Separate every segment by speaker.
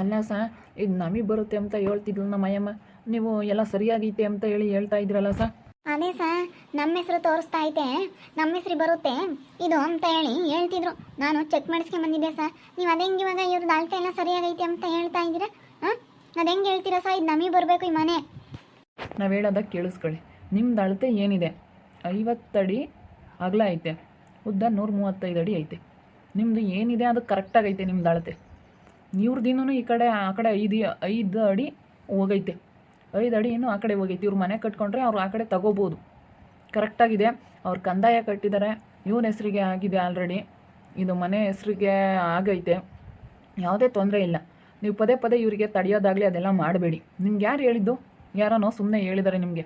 Speaker 1: ಅಲ್ಲ ಸ ಇದು ನಮಗೆ ಬರುತ್ತೆ ಅಂತ ಹೇಳ್ತಿದ್ಲು ನಮ್ಮ ಅಯ್ಯಮ್ಮ. ನೀವು ಎಲ್ಲ ಸರಿಯಾಗೈತೆ ಅಂತ ಹೇಳಿ ಹೇಳ್ತಾ ಇದ್ರಲ್ಲ ಸರ್?
Speaker 2: ಅದೇ ಸಾ ನಮ್ಮ ಹೆಸರು ತೋರಿಸ್ತಾ ಐತೆ. ನಮ್ಮ ಹೆಸರು ಬರುತ್ತೆ. ಇದು ಅಂತ ಹೇಳಿ ಹೇಳ್ತಿದ್ರು. ನಾನು ಚೆಕ್ ಮಾಡಿಸ್ಕೊಂಡ್ ಬಂದಿದ್ದೆ ಸರ್. ನೀವು ಅದೇ ಹೆಂಗೆ ಇವಾಗ ಇವ್ರದ್ದು ಅಳತೆ ಎಲ್ಲ ಸರಿಯಾಗೈತೆ ಅಂತ ಹೇಳ್ತಾ ಇದ್ದೀರಾ? ಹಾಂ? ಅದು ಹೆಂಗೆ ಹೇಳ್ತೀರಾ ಸರ್? ಇದು ನಮಗೆ ಬರಬೇಕು ಈ ಮನೆ.
Speaker 1: ನಾವು ಹೇಳೋದಕ್ಕೆ ಕೇಳಿಸ್ಕೊಳ್ಳಿ. ನಿಮ್ದು ಅಳತೆ ಏನಿದೆ? ಐವತ್ತಡಿ ಅಗಲ ಐತೆ. ಉದ್ದ ನೂರ ಮೂವತ್ತೈದು ಅಡಿ ಐತೆ. ನಿಮ್ಮದು ಏನಿದೆ ಅದು ಕರೆಕ್ಟಾಗಿ ಐತೆ ನಿಮ್ದು ಅಳತೆ. ಇವ್ರದಿನ್ನೂ ಈ ಕಡೆ, ಆ ಕಡೆ ಐದು ಐದು ಅಡಿ ಹೋಗೈತೆ. ಐದು ಅಡಿ ಇನ್ನೂ ಆ ಕಡೆ ಹೋಗೈತೆ. ಇವ್ರು ಮನೆ ಕಟ್ಕೊಂಡ್ರೆ ಅವ್ರು ಆ ಕಡೆ ತಗೋಬೋದು. ಕರೆಕ್ಟಾಗಿದೆ ಅವ್ರು ಕಂದಾಯ ಕಟ್ಟಿದ್ದಾರೆ ಇವನ ಹೆಸರಿಗೆ ಆಗಿದೆ ಆಲ್ರೆಡಿ ಇದು ಮನೆ ಹೆಸರಿಗೆ ಆಗೈತೆ. ಯಾವುದೇ ತೊಂದರೆ ಇಲ್ಲ. ನೀವು ಪದೇ ಪದೇ ಇವರಿಗೆ ತಡೆಯೋದಾಗಲಿ ಅದೆಲ್ಲ ಮಾಡಬೇಡಿ. ನಿಮ್ಗೆ ಯಾರು ಹೇಳಿದ್ದು? ಯಾರನೋ ಸುಮ್ಮನೆ ಹೇಳಿದ್ದಾರೆ ನಿಮಗೆ.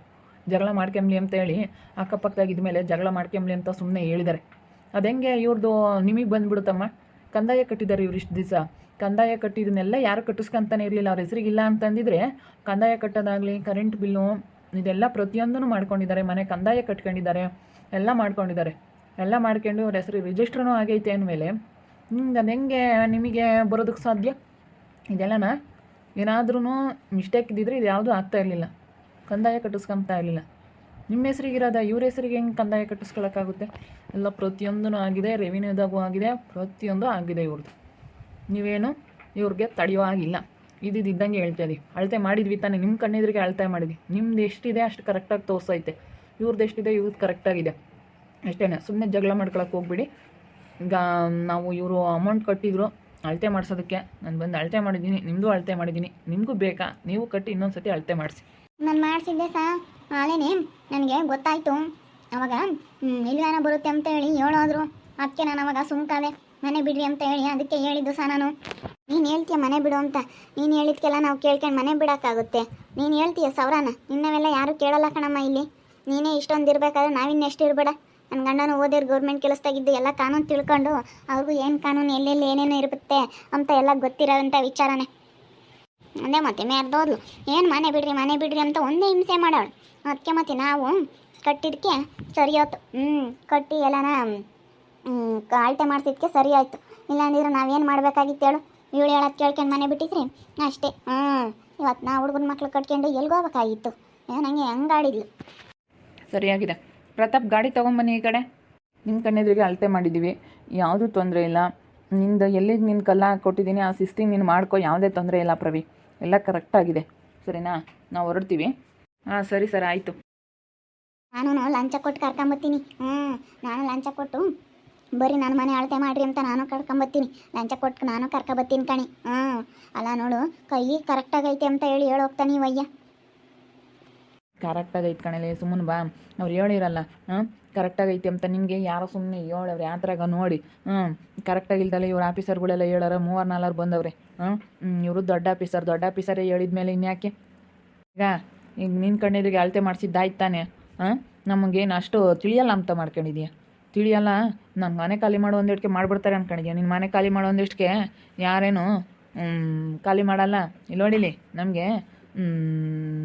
Speaker 1: ಜಗಳ ಮಾಡ್ಕೊಂಬ್ಲಿ ಅಂತ ಹೇಳಿ ಅಕ್ಕಪಕ್ಕದಾಗ ಮೇಲೆ ಜಗಳ ಮಾಡ್ಕೊಂಬ್ಲಿ ಅಂತ ಸುಮ್ಮನೆ ಹೇಳಿದ್ದಾರೆ ಅದು ಹೆಂಗೆ ಇವ್ರದ್ದು ನಿಮಗೆ ಬಂದ್ಬಿಡುತ್ತಮ್ಮ? ಕಂದಾಯ ಕಟ್ಟಿದ್ದಾರೆ ಇವ್ರು ಇಷ್ಟು ದಿವಸ. ಕಂದಾಯ ಕಟ್ಟಿದನ್ನೆಲ್ಲ ಯಾರು ಕಟ್ಟಿಸ್ಕೊಂತಾನೆ ಇರಲಿಲ್ಲ. ಅವ್ರ ಹೆಸರಿಗಿಲ್ಲ ಅಂತಂದಿದ್ರೆ ಕಂದಾಯ ಕಟ್ಟೋದಾಗಲಿ ಕರೆಂಟ್ ಬಿಲ್ಲು ಇದೆಲ್ಲ ಪ್ರತಿಯೊಂದನ್ನು ಮಾಡ್ಕೊಂಡಿದ್ದಾರೆ. ಮನೆ ಕಂದಾಯ ಕಟ್ಕೊಂಡಿದ್ದಾರೆ. ಎಲ್ಲ ಮಾಡ್ಕೊಂಡಿದ್ದಾರೆ. ಎಲ್ಲ ಮಾಡ್ಕೊಂಡು ಅವ್ರ ಹೆಸರು ರಿಜಿಸ್ಟ್ರೂ ಆಗೈತೆ ಅಂದಮೇಲೆ ನಿಮ್ಗೆ ಅದು ಹೆಂಗೆ ನಿಮಗೆ ಬರೋದಕ್ಕೆ ಸಾಧ್ಯ? ಇದೆಲ್ಲನ ಏನಾದ್ರೂ ಮಿಸ್ಟೇಕ್ ಇದ್ದಿದ್ರೆ ಇದು ಯಾವುದೂ ಆಗ್ತಾ ಇರಲಿಲ್ಲ. ಕಂದಾಯ ಕಟ್ಟಿಸ್ಕೊಂತಾ ಇರಲಿಲ್ಲ. ನಿಮ್ಮ ಹೆಸರಿಗಿರೋದ, ಇವ್ರ ಹೆಸರಿಗೆ ಹೆಂಗೆ ಕಂದಾಯ ಕಟ್ಟಿಸ್ಕೊಳಕ್ಕಾಗುತ್ತೆ? ಎಲ್ಲ ಪ್ರತಿಯೊಂದೂ ಆಗಿದೆ. ರೆವಿನ್ಯೂದಾಗೂ ಆಗಿದೆ. ಪ್ರತಿಯೊಂದು ಆಗಿದೆ ಇವ್ರದ್ದು ನೀವೇನು ಇವ್ರಿಗೆ ತಡೆಯೋ ಆಗಿಲ್ಲ ಇದ್ದಿದ್ದಂಗೆ ಹೇಳ್ತಾ ಇದೀವಿ. ಅಳತೆ ಮಾಡಿದ್ವಿ ತಾನೇ. ನಿಮ್ಮ ಕಣ್ಣೆದ್ರಿಗೆ ಅಳತೆ ಮಾಡಿದ್ವಿ. ನಿಮ್ದು ಎಷ್ಟಿದೆ ಅಷ್ಟು ಕರೆಕ್ಟಾಗಿ ತೋರಿಸೈತೆ. ಇವ್ರದ್ದು ಎಷ್ಟಿದೆ ಇವ್ರದ್ದು ಕರೆಕ್ಟಾಗಿದೆ ಅಷ್ಟೇ ಸುಮ್ಮನೆ ಜಗಳ ಮಾಡ್ಕೊಳಕ್ಕೆ ಹೋಗ್ಬಿಡಿ. ಈಗ ನಾವು ಇವರು ಅಮೌಂಟ್ ಕಟ್ಟಿದ್ರು ಅಳತೆ ಮಾಡಿಸೋದಕ್ಕೆ. ನಾನು ಬಂದು ಅಳತೆ ಮಾಡಿದ್ದೀನಿ. ನಿಮ್ಮದು ಅಳತೆ ಮಾಡಿದ್ದೀನಿ. ನಿಮಗೂ ಬೇಕಾ? ನೀವು ಕಟ್ಟಿ ಇನ್ನೊಂದು ಸತಿ ಅಳತೆ ಮಾಡಿಸಿ.
Speaker 2: ನಾನು ಮಾಡಿಸಿದ್ದೆ ಸಾ. ಆಲೇನೆ ನನಗೆ ಗೊತ್ತಾಯಿತು. ಅವಾಗ ಇಲ್ವೇನೋ ಬರುತ್ತೆ ಅಂತ ಹೇಳಿ ಹೇಳೋದ್ರು. ಅದಕ್ಕೆ ನಾನು ಅವಾಗ ಸುಮ್ಕಾದೆ. ಮನೆ ಬಿಡ್ರಿ ಅಂತ ಹೇಳಿ, ಅದಕ್ಕೆ ಹೇಳಿದ್ದು ಸಹ ನಾನು. ನೀನು ಹೇಳ್ತೀಯ ಮನೆ ಬಿಡು ಅಂತ. ನೀನು ಹೇಳಿದ್ಕೆಲ್ಲ ನಾವು ಕೇಳ್ಕೊಂಡು ಮನೆ ಬಿಡೋಕ್ಕಾಗುತ್ತೆ. ನೀನು ಹೇಳ್ತೀಯ ಸೌರಾನ? ನಿನ್ನವೆಲ್ಲ ಯಾರೂ ಕೇಳಲ್ಲ ಕಣಮ್ಮ ಇಲ್ಲಿ. ನೀನೇ ಇಷ್ಟೊಂದು ಇರಬೇಕಾದ್ರೆ ನಾವಿನ್ನೆಷ್ಟು ಇರಬೇಡ. ನನ್ನ ಗಂಡನೂ ಓದಿರ್ ಗೌರ್ಮೆಂಟ್ ಕೆಲಸದಾಗಿದ್ದು ಎಲ್ಲ ಕಾನೂನು ತಿಳ್ಕೊಂಡು ಅವ್ರಿಗೂ ಏನು ಕಾನೂನು, ಎಲ್ಲೆಲ್ಲಿ ಏನೇನು ಇರುತ್ತೆ ಅಂತ ಎಲ್ಲ ಗೊತ್ತಿರೋಂಥ ವಿಚಾರನೇ. ಅದೇ ಮತ್ತೆ ಮೇರ್ದೋದ್ಲು ಏನು ಮನೆ ಬಿಡ್ರಿ ಮನೆ ಬಿಡ್ರಿ ಅಂತ ಒಂದೇ ಹಿಂಸೆ ಮಾಡೋಳು. ಅದಕ್ಕೆ ಮತ್ತೆ ನಾವು ಕಟ್ಟಿದ್ಕೆ ಸರಿಯೋತು ಹ್ಞೂ ಕಟ್ಟಿ ಎಲ್ಲನ ಅಳತೆ ಮಾಡಿಸಿದ್ಕೆ ಸರಿ ಆಯಿತು. ಇಲ್ಲಾಂದಿದ್ರೆ ನಾವೇನು ಮಾಡಬೇಕಾಗಿತ್ತು ಹೇಳು? ಇವಳು ಹೇಳೋದು ಕೇಳ್ಕೊಂಡು ಮನೆ ಬಿಟ್ಟಿದ್ರಿ ಅಷ್ಟೇ. ಹ್ಞೂ ಇವತ್ತು ನಾ ಹುಡುಗನ ಮಕ್ಳು ಕಟ್ಕೊಂಡು ಎಲ್ಗೋಗ್ಬೇಕಾಗಿತ್ತು ಹೋಗ್ಬೇಕಾಗಿತ್ತು. ಏನು ಹಂಗೆ ಹಂಗಾಡಿದ್ಲು
Speaker 1: ಸರಿಯಾಗಿದೆ. ಪ್ರತಾಪ್ ಗಾಡಿ ತೊಗೊಂಬನ್ನಿ ಈ ಕಡೆ. ನಿಮ್ಮ ಕಣ್ಣೆದ್ರಿಗೆ ಅಳತೆ ಮಾಡಿದ್ದೀವಿ ಯಾವುದೂ ತೊಂದರೆ ಇಲ್ಲ. ನಿಂದು ಎಲ್ಲಿಗೆ ನಿನ್ನ ಕಲ್ಲ ಕೊಟ್ಟಿದ್ದೀನಿ ಆ ಸಿಸ್ಟಿಂಗ್ ನೀನು ಮಾಡ್ಕೊ ಯಾವುದೇ ತೊಂದರೆ ಇಲ್ಲ ಪ್ರವಿ. ಎಲ್ಲ ಕರೆಕ್ಟಾಗಿದೆ ಸರಿನಾ? ನಾವು ಹೊರಡ್ತೀವಿ. ಹಾಂ ಸರಿ ಸರ್ ಆಯಿತು.
Speaker 2: ನಾನು ಲಂಚ ಕೊಟ್ಟು ಕರ್ಕೊಂಬತ್ತೀನಿ. ಹ್ಞೂ ನಾನು ಲಂಚ ಕೊಟ್ಟು ಬರೀ ನನ್ನ ಮನೆ ಅಳತೆ ಮಾಡ್ರಿ ಅಂತ ನಾನು ಕರ್ಕೊಂಬತ್ತೀನಿ. ಲಂಚ ಕೊಟ್ಟು ನಾನು ಕರ್ಕೊಬತ್ತೀನಿ ಕಣಿ. ಹ್ಞೂ ಅಲ್ಲ ನೋಡು, ಕೈ ಕರೆಕ್ಟಾಗೈತೆ ಅಂತ ಹೇಳಿ ಹೇಳೋಗ್ತಾನೆ ಇವಯ್ಯ
Speaker 1: ಕರೆಕ್ಟಾಗೈತೆ ಕಣಲೆ ಸುಮ್ಮನೆ ಬಾ. ಅವ್ರು ಹೇಳಿರಲ್ಲ ಹಾಂ ಕರೆಕ್ಟಾಗೈತೆ ಅಂತ ನಿಮಗೆ ಯಾರೋ ಸುಮ್ಮನೆ ಹೇಳವ್ರೆ, ಆ ಥರ ನೋಡಿ. ಹ್ಞೂ ಕರೆಕ್ಟಾಗಿಲ್ದಲ್ಲ ಇವ್ರ ಆಫೀಸರ್ಗಳೆಲ್ಲ ಹೇಳಾರ ಮೂವರು ನಾಲ್ವರು ಬಂದವ್ರೆ ಹ್ಞೂ ಇವರು ದೊಡ್ಡ ಆಫೀಸರ್, ದೊಡ್ಡ ಆಫೀಸರೇ ಹೇಳಿದ್ಮೇಲೆ ಇನ್ಯಾಕೆ? ಈಗ ಈಗ ನಿನ್ನ ಕಣ್ಣೆದುರಿಗೆ ಅಳತೆ ಮಾಡಿಸಿದ್ದಾಯ್ತಾನೆ ಹಾಂ ನಮಗೇನು ಅಷ್ಟು ತಿಳಿಯಲ್ಲ ಅಂತ ಮಾಡ್ಕೊಂಡಿದ್ಯಾ? ತಿಳಿಯಲ್ಲ, ನಾನು ಮನೆ ಖಾಲಿ ಮಾಡೋ ಒಂದಿಷ್ಟಕ್ಕೆ ಮಾಡಿಬಿಡ್ತಾರೆ ಅನ್ಕೊಂಡಿದ್ಯಾ. ನಿನ್ನ ಮನೆ ಖಾಲಿ ಮಾಡೋ ಒಂದಿಷ್ಟಕ್ಕೆ ಯಾರೇನು ಖಾಲಿ ಮಾಡಲ್ಲ. ಇಲ್ಲಿ ನೋಡಿಲಿ ನಮಗೆ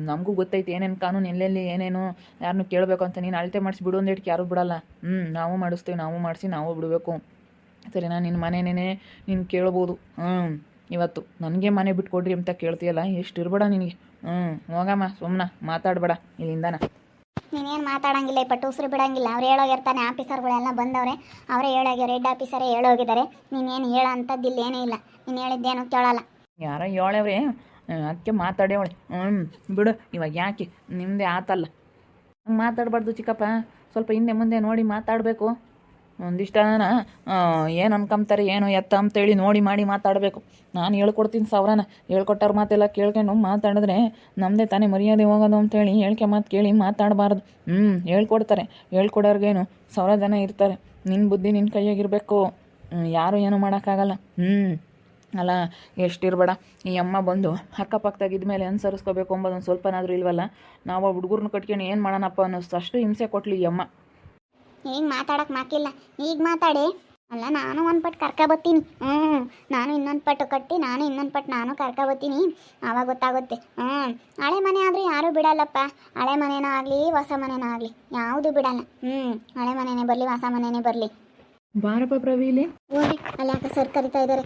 Speaker 1: ನಮಗೂ ಗೊತ್ತೈತೆ ಏನೇನು ಕಾನೂನು ಎಲ್ಲೆಲ್ಲಿ ಏನೇನು ಯಾರನ್ನು ಕೇಳಬೇಕು ಅಂತ ನೀನು ಅಳತೆ ಮಾಡಿಸಿ ಬಿಡು ಒಂದಿಷ್ಟಕ್ಕೆ, ಯಾರೂ ಬಿಡಲ್ಲ. ಹ್ಞೂ ನಾವು ಮಾಡಿಸ್ತೀವಿ, ನಾವು ಮಾಡಿಸಿ, ನಾವು ಬಿಡಬೇಕು. ನಾನು ನಿನ್ನ ಮನೆನೇ ನೀನು ಕೇಳ್ಬೋದು. ಹ್ಞೂ ಇವತ್ತು. ನನಗೆ ಮನೆ ಬಿಟ್ಕೊಡ್ರಿ ಅಂತ ಕೇಳ್ತೀಯಲ್ಲ, ಎಷ್ಟು ಇರಬೇಡ ನಿನಗೆ. ಹ್ಞೂ ಹೋಗಮ್ಮ ಸುಮ್ಮನ ಮಾತಾಡಬೇಡ ಇಲ್ಲಿಂದನ.
Speaker 2: ನೀನೇನು ಮಾತಾಡಂಗಿಲ್ಲ, ಈ ಉಸಿರು ಬಿಡಂಗಿಲ್ಲ. ಅವ್ರು ಹೇಳೋಗಿರ್ತಾನೆ, ಆಫೀಸರ್ಗಳೆಲ್ಲ ಬಂದವ್ರೆ, ಅವರೇ ಹೇಳೋಗ್ಯವ್ರು ರೆಡ್ ಆಫೀಸರೇ ಹೇಳೋಗಿದ್ದಾರೆ. ನೀನೇನು ಹೇಳೋ ಅಂಥದ್ದಿಲ್ಲ ಏನೂ ಇಲ್ಲ. ನೀನು ಹೇಳಿದ್ದೇನು ಕೇಳಲ್ಲ.
Speaker 1: ಯಾರೋ ಹೇಳವ್ರೆ ಅದಕ್ಕೆ ಮಾತಾಡೇವಳೆ. ಹ್ಞೂ ಬಿಡು, ಇವಾಗ ಯಾಕೆ? ನಿಮ್ಮದೇ ಆತಲ್ಲ. ಮಾತಾಡಬಾರ್ದು ಚಿಕ್ಕಪ್ಪ. ಸ್ವಲ್ಪ ಹಿಂದೆ ಮುಂದೆ ನೋಡಿ ಮಾತಾಡಬೇಕು. ಒಂದಿಷ್ಟು ಜನ ಏನು ಅನ್ಕೊಂತಾರೆ ಏನು ಎತ್ತ ಅಂತೇಳಿ ನೋಡಿ ಮಾಡಿ ಮಾತಾಡಬೇಕು. ನಾನು ಹೇಳ್ಕೊಡ್ತೀನಿ ಸಾವಿರನ ಹೇಳ್ಕೊಟ್ಟವ್ರ ಮಾತೆಲ್ಲ ಕೇಳ್ಕೊಂಡು ಮಾತಾಡಿದ್ರೆ ನಮ್ಮದೇ ತಾನೇ ಮರ್ಯಾದೆ ಹೋಗೋದು ಅಂತೇಳಿ ಹೇಳ್ಕೆ ಮಾತು ಕೇಳಿ ಮಾತಾಡಬಾರ್ದು. ಹ್ಞೂ ಹೇಳ್ಕೊಡ್ತಾರೆ. ಹೇಳ್ಕೊಡೋರ್ಗೇನು ಸಾವಿರ ಜನ ಇರ್ತಾರೆ. ನಿನ್ನ ಬುದ್ಧಿ ನಿನ್ನ ಕೈಯಾಗಿರಬೇಕು. ಯಾರು ಏನೂ ಮಾಡೋಕ್ಕಾಗಲ್ಲ. ಹ್ಞೂ ಅಲ್ಲ, ಎಷ್ಟಿರಬೇಡ. ಈ ಅಮ್ಮ ಬಂದು ಅಕ್ಕಪಕ್ಕದಾಗ ಇದ್ಮೇಲೆ ಅನುಸರಿಸ್ಕೋಬೇಕು ಅಂಬೋದೊಂದು ಸ್ವಲ್ಪನಾದರೂ ಇಲ್ವಲ್ಲ? ನಾವು ಹುಡುಗರನ್ನ ಕಟ್ಕೊಂಡು ಏನು ಮಾಡೋಣಪ್ಪ ಅನ್ನೋಷ್ಟು ಅಷ್ಟು ಹಿಂಸೆ ಕೊಟ್ಲಿ ಈ ಅಮ್ಮ.
Speaker 2: ಈಗ ಮಾತಾಡಕ್ಕೆ ಮಾಕಿಲ್ಲ. ಈಗ ಮಾತಾಡಿ. ಅಲ್ಲ ನಾನು ಒಂದು ಪಟ್ಟು ಕರ್ಕೊಬತ್ತೀನಿ ಹ್ಞೂ ನಾನು ಇನ್ನೊಂದು ಪಟ್ಟು ಕಟ್ಟಿ ನಾನು ಇನ್ನೊಂದು ಪಟ್ಟು ನಾನು ಕರ್ಕೊಬತ್ತೀನಿ ಆವಾಗ ಗೊತ್ತಾಗುತ್ತೆ. ಹ್ಞೂ ಹಳೆ ಮನೆ ಆದರೆ ಯಾರೂ ಬಿಡಲ್ಲಪ್ಪ. ಹಳೆ ಮನೆನೋ ಆಗಲಿ ಹೊಸ ಮನೆನೋ ಆಗಲಿ. ಯಾವುದು ಬಿಡಲ್ಲ. ಹ್ಞೂ ಹಳೆ ಮನೆನೇ ಬರಲಿ ಹೊಸ ಮನೆನೇ ಬರಲಿ.
Speaker 1: ಬಾರಪ್ಪ ಪ್ರವೀಲಿ
Speaker 2: ಹೋಗಿ ಅಲ್ಲಿ ಯಾಕೆ ಸರ್ ಕರಿತಾ ಇದ್ದಾರೆ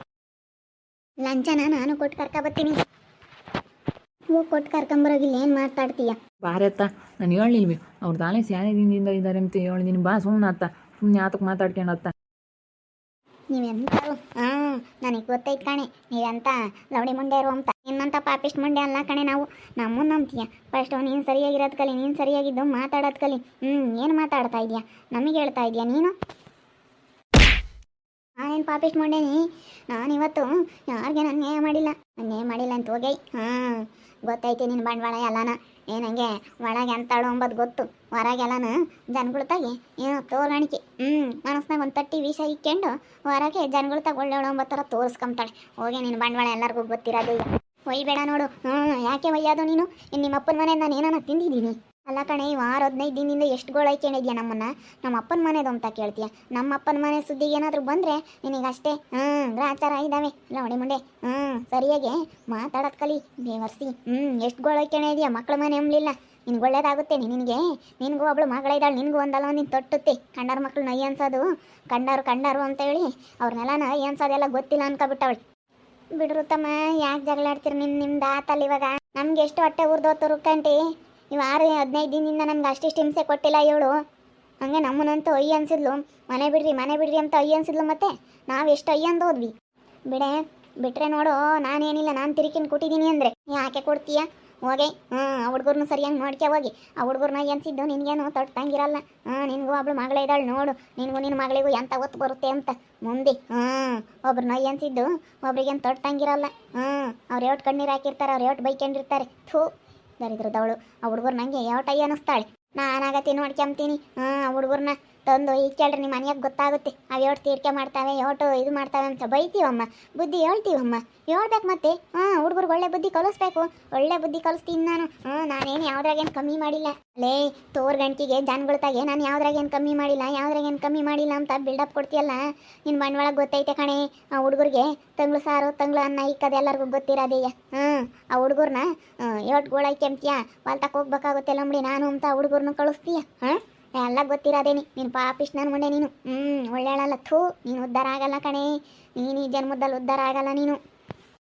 Speaker 2: ಲಂಚನ ನಾನು ಕೊಟ್ಟು ಕರ್ಕೊಬತ್ತೀನಿ ಹೋಗಿ ಕೊಟ್ಟು ಕರ್ಕೊಂಬರೋಗಿಲ್ಲ ಏನು ಮಾತಾಡ್ತೀಯ?
Speaker 1: ಅತ್ತ ನಾನು ಹೇಳಿಲ್ವಿ ಅವ್ರ ತಾನೇ ದಿನದಿಂದ ಇದ್ದಾರೆ ಅಂತ ಹೇಳಿ ನೀನು ಬಾ ಸುಮ್ಮನೆ ಅತ್ತ ಸುಮ್ಮನೆ ಆತಕ್ಕೆ ಮಾತಾಡ್ಕೊಂಡತ್ತ
Speaker 2: ನೀವೆಂತರು ಹಾಂ ನನಗೆ ಗೊತ್ತೈತೆ ಕಣೆ. ನೀವೆಂತ ಲವಡಿ ಮುಂಡೆ ಇರು ಅಂತ ನಿನ್ನಂತ ಪಾಪಿಸ್ಟ್ ಮುಂಡೆ ಅಲ್ಲ ಕಣೆ ನಾವು. ನಮ್ಮನ್ನ ನಂಬ್ತೀಯ ಅವ್ನು ನೀನು ಸರಿಯಾಗಿರೋದು ಕಲಿ ನೀನು ಸರಿಯಾಗಿದ್ದು ಮಾತಾಡೋದು ಕಲಿ. ಹ್ಞೂ ಏನು ಮಾತಾಡ್ತಾ ಇದೆಯಾ? ನಮಗೆ ಹೇಳ್ತಾ ಇದೀಯ ನೀನು? ನಾನೇನು ಪಾಪಿಸ್ಟ್ ಮಾಡೇನಿ? ನಾನು ಇವತ್ತು ಯಾರಿಗೆ ನಾನು ನ್ಯಾಯ ಮಾಡಿಲ್ಲ. ನಾನು ನ್ಯಾಯ ಮಾಡಿಲ್ಲ ಅಂತ ಹೋಗೈ ಹಾಂ, ಗೊತ್ತೈತಿ ನಿನ್ನ ಬಂಡವಾಳ ಎಲ್ಲನ. ಏನಂಗೆ ಒಳಗೆ ಅಂತಾಳು ಅಂಬದು ಗೊತ್ತು. ಹೊರಗೆಲ್ಲನ ಜನಗಳ್ತಾಗೆ ಏನೋ ತೋರಾಣಿಕೆ ಹ್ಞೂ ಮನಸ್ನಾಗ ಒಂದು ತಟ್ಟಿ ವಿಷ ಇಕ್ಕೊಂಡು ಹೊರಗೆ ಜನಗಳ್ತಾಗ ಒಳ್ಳೆ ಒಳ್ಳೆ ಥರ ತೋರಿಸ್ಕೊಂಬ್ತಾಳೆ. ಹೋಗಿ ನಿನ್ನ ಬಂಡವಾಳ ಎಲ್ಲರಿಗೂ ಗೊತ್ತಿರೋದು ಈಗ. ಒಯ್ಬೇಡ ನೋಡು. ಹ್ಞೂ ಯಾಕೆ ಒಯ್ಯೋದು ನೀನು? ನಿಮ್ಮಪ್ಪನ ಮನೆಯಿಂದ ನಾನು ಏನಾನ ತಿಂದಿದ್ದೀನಿ? ಅಲ್ಲ ಕಣೆ, ಈ ವಾರ ಹದಿನೈದು ದಿನದಿಂದ ಎಷ್ಟು ಗೋಳೈಕೊಂಡಿದ್ಯಾ ನಮ್ಮನ್ನ? ನಮ್ಮ ಅಪ್ಪನ ಮನೆದು ಅಂತ ಕೇಳ್ತೀಯ? ನಮ್ಮ ಅಪ್ಪನ ಮನೆ ಸುದ್ದಿಗೆ ಏನಾದರೂ ಬಂದರೆ ನಿನಗಷ್ಟೇ. ಹ್ಞೂ ಗ್ರಾಚಾರ ಇದ್ದಾವೆ ಒಡಿ ಮುಂಡೆ. ಹ್ಞೂ ಸರಿಯಾಗಿ ಮಾತಾಡೋದು ಕಲಿ. ಬೇವರ್ಸಿ. ಹ್ಞೂ ಎಷ್ಟು ಗೋಳೈಕೊಂಡಿದ್ಯಾ ಮಕ್ಕಳ ಮನೆ ಅಂಬಲಿಲ್ಲ ನಿನ್ಗೆ ಒಳ್ಳೇದಾಗುತ್ತೆ. ನಿನಗೆ, ನಿನಗೂ ಒಬ್ಳು ಮಗಳಿದ್ದಾಳೆ ನಿನಗೂ ಒಂದಲ್ಲ, ಒಂದು ತೊಟ್ಟುತ್ತೆ. ಕಂಡಾರ ಮಕ್ಳು ನೈ ಅನ್ಸೋದು. ಕಂಡಾರು ಕಂಡಾರು ಅಂತ ಹೇಳಿ ಅವ್ರನ್ನೆಲ್ಲ ನೈ ಅನ್ಸೋದೆಲ್ಲ ಗೊತ್ತಿಲ್ಲ ಅನ್ಕೊಬಿಟ್ಟವಳು. ಬಿಡ್ರು ತಮ್ಮ ಯಾಕೆ ಜಗಳಾಡ್ತೀರಿ ನಿಮ್ಮ ನಿಮ್ದು ಆತಲ್ಲ ಇವಾಗ? ನಮ್ಗೆ ಎಷ್ಟು ಹೊಟ್ಟೆ ಉರ್ದೋತು ರುಕ್ಕಂಟಿ? ಇವು ಆರು ಹದಿನೈದು ದಿನದಿಂದ ನಮ್ಗೆ ಅಷ್ಟಿಷ್ಟು ಹಿಂಸೆ ಕೊಟ್ಟಿಲ್ಲ ಇವಳು. ಹಂಗೆ ನಮ್ಮನ್ನಂತೂ ಅಯ್ಯ ಅನ್ಸಿದ್ಲು. ಮನೆ ಬಿಡ್ರಿ ಮನೆ ಬಿಡ್ರಿ ಅಂತ ಅಯ್ಯ ಅನ್ಸಿದ್ಲು ಮತ್ತೆ. ನಾವು ಎಷ್ಟು ಅಯ್ಯ ಅಂತ ಹೋದ್ವಿ. ಬಿಡೆ, ಬಿಟ್ರೆ ನೋಡು, ನಾನೇನಿಲ್ಲ, ನಾನು ತಿರುಕಿನ ಕೊಟ್ಟಿದ್ದೀನಿ ಅಂದರೆ. ಯಾಕೆ ಕೊಡ್ತೀಯ? ಹೋಗಿ. ಹ್ಞೂ ಆ ಹುಡುಗರ್ನು ಸರಿಯಾಗಿ ನೋಡ್ಕೆ ಹೋಗಿ. ಆ ಹುಡುಗರ್ನ ಅನ್ಸಿದ್ದು ನಿನಗೇನು ತೊಟ್ಟಂಗಿರಲ್ಲ ಹಾಂ ನಿನಗೂ ಒಬ್ಳು ಮಗಳೇ ಇದ್ದಾಳೆ ನೋಡು. ನಿನಗೂ ನಿನ್ನ ಮಗಳಿಗೂ ಎಂಥ ಒತ್ತು ಬರುತ್ತೆ ಅಂತ. ಮುಂದೆ. ಹ್ಞೂ ಒಬ್ರನ್ನ ಅನ್ಸಿದ್ದು ಒಬ್ರಿಗೇನು ತೊಟ್ಟಂಗಿರಲ್ಲ ಹ್ಞೂ ಅವ್ರು ಎಷ್ಟು ಕಣ್ಣೀರು ಹಾಕಿರ್ತಾರೆ, ಅವ್ರು ಎಷ್ಟು ಬೈಕೊಂಡಿರ್ತಾರೆ. ಥೂ. ದರಿದ್ರದವಳು. ಆ ಹುಡುಗರು ನಂಗೆ ಯಾವ ಟೈ ಅನಿಸ್ತಾಳೆ ನಾನಾಗತ್ತಿ ನೋಡ್ಕೊಂತೀನಿ ಹಾಂ ಆ ಹುಡುಗರ್ನ ತಂದು ಕೇಳ್ರಿ, ನಿಮ್ಮ ಮನೆಯಾಗ ಗೊತ್ತಾಗುತ್ತೆ. ಅವು ಎಷ್ಟು ತೀರ್ಕೆ ಮಾಡ್ತಾವೆ ಎಷ್ಟು ಇದು ಮಾಡ್ತಾವೆ ಅಂತ ಬೈತೀವಮ್ಮ. ಬುದ್ಧಿ ಹೇಳ್ತೀವಮ್ಮ. ಹೇಳ್ಬೇಕು ಮತ್ತೆ. ಹಾಂ ಹುಡುಗರು ಒಳ್ಳೆ ಬುದ್ಧಿ ಕಲಿಸ್ಬೇಕು. ಒಳ್ಳೆ ಬುದ್ಧಿ ಕಲಿಸ್ತೀನಿ ನಾನು. ಹ್ಞೂ ನಾನೇನು ಯಾವ್ದ್ರಾಗೇನು ಕಮ್ಮಿ ಮಾಡಿಲ್ಲ. ಲೇ, ತೋರ್ ಗಂಟಿಗೆ ಜನಗಳ್ತಾಗೆ, ನಾನು ಯಾವ್ದ್ರಾಗೇನು ಕಮ್ಮಿ ಮಾಡಿಲ್ಲ ಯಾವ್ದ್ರಾಗೇನು ಕಮ್ಮಿ ಮಾಡಿಲ್ಲ ಅಂತ ಬಿಲ್ಡಪ್ ಕೊಡ್ತೀಯಲ್ಲ? ನಿನ್ನ ಬಂಡವಾಳ ಗೊತ್ತೈತೆ ಕಣೆ, ಆ ಹುಡುಗರಿಗೆ. ತಂಗ್ಳು ಸಾರು, ತಂಗ್ಳು ಅನ್ನ ಇಕ್ಕದ ಎಲ್ಲರಿಗೂ ಗೊತ್ತಿರೋದೇಯ? ಹ್ಞೂ ಆ ಹುಡುಗರ್ನ ಎಷ್ಟು ಗೋಳೈಕೆಂಬ್ತೀಯ ಹೊಲ್ತಕ್ಕೆ ಹೋಗ್ಬೇಕಾಗುತ್ತೆ ಲಂಬಡಿ ನಾನು ಅಂತ ಹುಡುಗರ್ನ ಕಳಿಸ್ತೀಯ? ಹಾಂ? ಎಲ್ಲ ಗೊತ್ತಿರೋದೇನಿ. ನೀನು ಪಾಪಿಸ್ಟ್ ನನ್ನ ಮುಂದೆ ನೀನು. ಹ್ಞೂ ಒಳ್ಳೆಯಳಲ್ಲ. ಥೂ, ನೀನು ಉದ್ಧಾರ ಆಗಲ್ಲ ಕಣೆ. ನೀನು ಈ ಜನ್ಮದಲ್ಲಿ ಉದ್ಧಾರ ಆಗಲ್ಲ ನೀನು.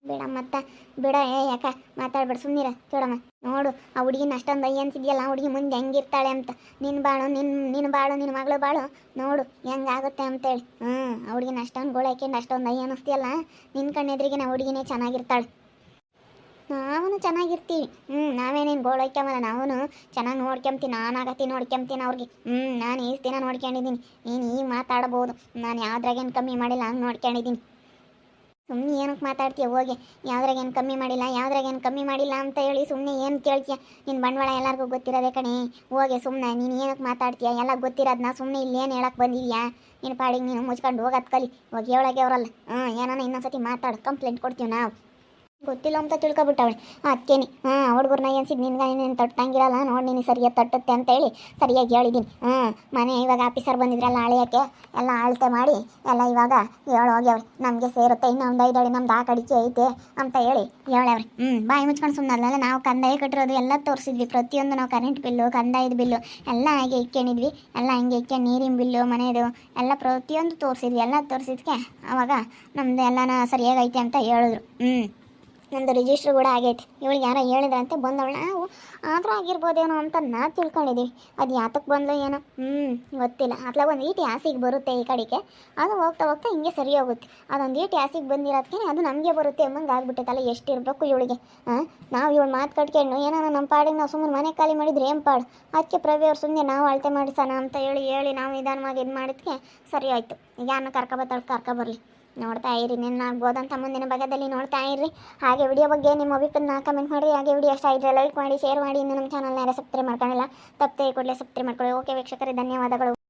Speaker 2: ಬೇಡ ಮತ್ತ ಬಿಡ, ಏ, ಯಾಕ? ಮಾತಾಡ್ಬೇಡ ಸುಮ್ಮನಿರ ಚೋಡಮ್ಮ, ನೋಡು, ಆ ಹುಡುಗಿನ ಅಷ್ಟೊಂದು ಅಯ್ಯ ಅನ್ಸಿದ್ಯಲ್ಲ ಆ ಹುಡುಗಿ ಮುಂದೆ ಹೆಂಗಿರ್ತಾಳೆ ಅಂತ. ನಿನ್ನ ಬಾಳು ನಿನ್ನ ನಿನ್ನ ಬಾಳು ನಿನ್ನ ಮಗಳು ಬಾಳು, ನೋಡು, ಹೆಂಗಾಗುತ್ತೆ ಅಂತೇಳಿ. ಹ್ಞೂ ಆ ಹುಡುಗಿನ ಅಷ್ಟೊಂದು ಗೋಳ ಹಾಕ್ಯಂಡು ಅಷ್ಟೊಂದು ಅಯ್ಯ ಅನ್ನಿಸ್ತಿಯಲ್ಲ ನಿನ್ನ ಕಣ್ಣೆದ್ರಿಗೆ ನಾ ಹುಡುಗಿನೇ ಚೆನ್ನಾಗಿರ್ತಾಳೆ. ನಾವು ಚೆನ್ನಾಗಿರ್ತೀವಿ. ಹ್ಞೂ ನಾವೇನೇನು ಗೋಳೈಕ್ಯಮಲ್ಲ ನಾವೂ ಚೆನ್ನಾಗಿ ನೋಡ್ಕೊಂತೀನಿ ನಾನಾಗತ್ತಿ ನೋಡ್ಕೊಂತೀನಿ ಅವ್ರಿಗೆ ಹ್ಞೂ ನಾನು ಈಸ್ ದಿನ ನೋಡ್ಕೊಂಡಿದ್ದೀನಿ ನೀನು ಈಗ ಮಾತಾಡ್ಬೋದು. ನಾನು ಯಾವ್ದ್ರಾಗೇನು ಕಮ್ಮಿ ಮಾಡಿಲ್ಲ, ಹಂಗೆ ನೋಡ್ಕೊಂಡಿದ್ದೀನಿ ಸುಮ್ಮನೆ ಏನಕ್ಕೆ ಮಾತಾಡ್ತೀಯ ಹೋಗಿ. ಯಾವ್ದ್ರಾಗೇನು ಕಮ್ಮಿ ಮಾಡಿಲ್ಲ, ಯಾವ್ದ್ರಾಗೇನು ಕಮ್ಮಿ ಮಾಡಿಲ್ಲ ಅಂತ ಹೇಳಿ ಸುಮ್ಮನೆ ಏನು ಕೇಳ್ತೀಯ? ನಿನ್ನ ಬಂಡವಾಳ ಎಲ್ಲರಿಗೂ ಗೊತ್ತಿರೋದೇ ಕಣೆ. ಹೋಗಿ ಸುಮ್ಮನೆ ನೀನು ಏನಕ್ಕೆ ಮಾತಾಡ್ತೀಯ? ಎಲ್ಲ ಗೊತ್ತಿರೋದನ್ನ ಸುಮ್ಮನೆ ಇಲ್ಲಿ ಏನು ಹೇಳಕ್ಕೆ ಬಂದಿದ್ಯಾ? ನಿನ್ನ ಪಾಡಿಗೆ ನೀನು ಮುಚ್ಕೊಂಡು ಹೋಗೋದು ಕಲಿ ಹೋಗಿ ಹೇಳೋಕೆ ಅವರಲ್ಲ. ಹ್ಞೂ ಏನಾನ ಇನ್ನೊಂದ್ಸತಿ ಮಾತಾಡು. ಕಂಪ್ಲೇಂಟ್ ಕೊಡ್ತೀವಿ ನಾವು. ಗೊತ್ತಿಲ್ಲ ಅಂತ ತಿಳ್ಕೊಬಿಟ್ಟವಳೆ ಅದಕ್ಕೇನಿ ಹಾಂ ಹುಡುಗರ್ನ ಏನ್ಸಿದ್ ನಿನ್ಗೆ, ನೀನು ತೊಟ್ಟಂಗಿರಲ್ಲ, ನೋಡಿ ನೀನು ಸರಿಯಾಗಿ ತಟ್ಟುತ್ತೆ ಅಂತ ಹೇಳಿ ಸರಿಯಾಗಿ ಹೇಳಿದ್ದೀನಿ ಹಾಂ, ಮನೆ ಇವಾಗ ಆಫೀಸರ್ ಬಂದಿದ್ರಲ್ಲ ಅಳಿಯೋಕ್ಕೆ ಎಲ್ಲ ಅಳತೆ ಮಾಡಿ, ಎಲ್ಲ ಇವಾಗ ಹೇಳೋಗ್ಯವ್ರೆ ನಮಗೆ ಸೇರುತ್ತೆ, ಇನ್ನು ಒಂದು ಐದಡಿ ನಮ್ದು ಆ ಕಡಿಕೆ ಐತೆ ಅಂತ ಹೇಳಿ ಹೇಳವ್ರೆ. ಹ್ಞೂ ಬಾಯಿ ಮುಚ್ಕೊಂಡು ಸುಮ್ಮನಲ್ಲ ನಾವು ಕಂದಾಯ ಕಟ್ಟಿರೋದು ಎಲ್ಲ ತೋರಿಸಿದ್ವಿ. ಪ್ರತಿಯೊಂದು ನಾವು ಕರೆಂಟ್ ಬಿಲ್ಲು ಕಂದಾಯದ ಬಿಲ್ಲು ಎಲ್ಲ ಹಾಗೆ ಇಕ್ಕೊಂಡಿದ್ವಿ. ಎಲ್ಲ ಹಂಗೆ ಇಕ್ಕೊಂಡು ನೀರಿನ ಬಿಲ್ಲು ಮನೆಯದು ಎಲ್ಲ ಪ್ರತಿಯೊಂದು ತೋರಿಸಿದ್ವಿ. ಎಲ್ಲ ತೋರಿಸಿದ್ಕೆ ಅವಾಗ ನಮ್ಮದು ಎಲ್ಲನ ಸರಿಯಾಗೈತೆ ಅಂತ ಹೇಳಿದ್ರು. ಹ್ಞೂ ನಂದು ರಿಜಿಸ್ಟ್ರ್ ಕೂಡ ಆಗೈತೆ. ಇವಳಿಗೆ ಯಾರೋ ಹೇಳಿದ್ರಂತೆ ಬಂದವಳ. ನಾವು ಆದರೂ ಆಗಿರ್ಬೋದೇನೋ ಅಂತ ನಾ ತಿಳ್ಕೊಂಡಿದ್ದೀವಿ ಅದು ಯಾತಕ್ಕೆ ಬಂದ್ಲು ಏನೋ? ಹ್ಞೂ ಗೊತ್ತಿಲ್ಲ. ಅತ್ಲಾಗ ಒಂದು ಈಟಿ ಆಸಿಗೆ ಬರುತ್ತೆ ಈ ಕಡೆಗೆ. ಅದು ಹೋಗ್ತಾ ಹೋಗ್ತಾ ಹಿಂಗೆ ಸರಿ ಹೋಗುತ್ತೆ. ಅದೊಂದು ಈಟಿ ಆಸಿಗೆ ಬಂದಿರೋದಕ್ಕೆ ಅದು ನಮಗೆ ಬರುತ್ತೆ ಎಂಬಂಗೆ ಆಗ್ಬಿಟ್ಟೈತಲ್ಲ ಎಷ್ಟು ಇರಬೇಕು ಇವಳಿಗೆ. ಹಾಂ ನಾವು ಇವಳು ಮಾತು ಕಟ್ಕೊಂಡು ಏನಾರ ನಮ್ಮ ಪಾಡಿಗೆ ನಾವು ಸುಮ್ಮನೆ ಮನೆ ಖಾಲಿ ಮಾಡಿದ್ರೆ ಏನು ಪಾಡು? ಅದಕ್ಕೆ ಪ್ರವಿ ಅವ್ರು ಸುಮ್ಮನೆ ನಾವು ಅಳತೆ ಮಾಡಿಸೋಣ ಅಂತ ಹೇಳಿ ಹೇಳಿ ನಾವು ನಿಧಾನವಾಗಿ ಇದು ಮಾಡಿದ್ಕೆ ಸರಿ ಆಯಿತು. ಯಾರನ್ನ ಕರ್ಕ ಕರ್ಕೊಬರ್ಲಿ ನೋಡ್ತಾ ಇರಿ, ನಿನ್ನ ಅಂತ ಮುಂದಿನ ಭಾಗದಲ್ಲಿ ನೋಡ್ತಾ ಇರ್ರಿ. ಹಾಗೆ ವಿಡಿಯೋ ಬಗ್ಗೆ ನಿಮ್ಮ ಅಭಿಪ್ರಾಯನ ಕಮೆಂಟ್ ಮಾಡಿ ಹಾಗೆ ವಿಡಿಯೋ ಇಷ್ಟ ಇದ್ರೆ ಲೈಕ್ ಮಾಡಿ ಶೇರ್ ಮಾಡಿ. ಇನ್ನು ನಮ್ಮ ಚಾನಲ್ನ ಯಾರು ಸಬ್ಸ್ಕ್ರೈಬ್ ಮಾಡ್ಕೊಂಡಿಲ್ಲ, ತಪ್ಪದೆ ಕೂಡಲೇ ಸಬ್ಸ್ಕ್ರೈಬ್ ಮಾಡ್ಕೊಳ್ಳಿ. ಓಕೆ ವೀಕ್ಷಕರೇ, ಧನ್ಯವಾದಗಳು.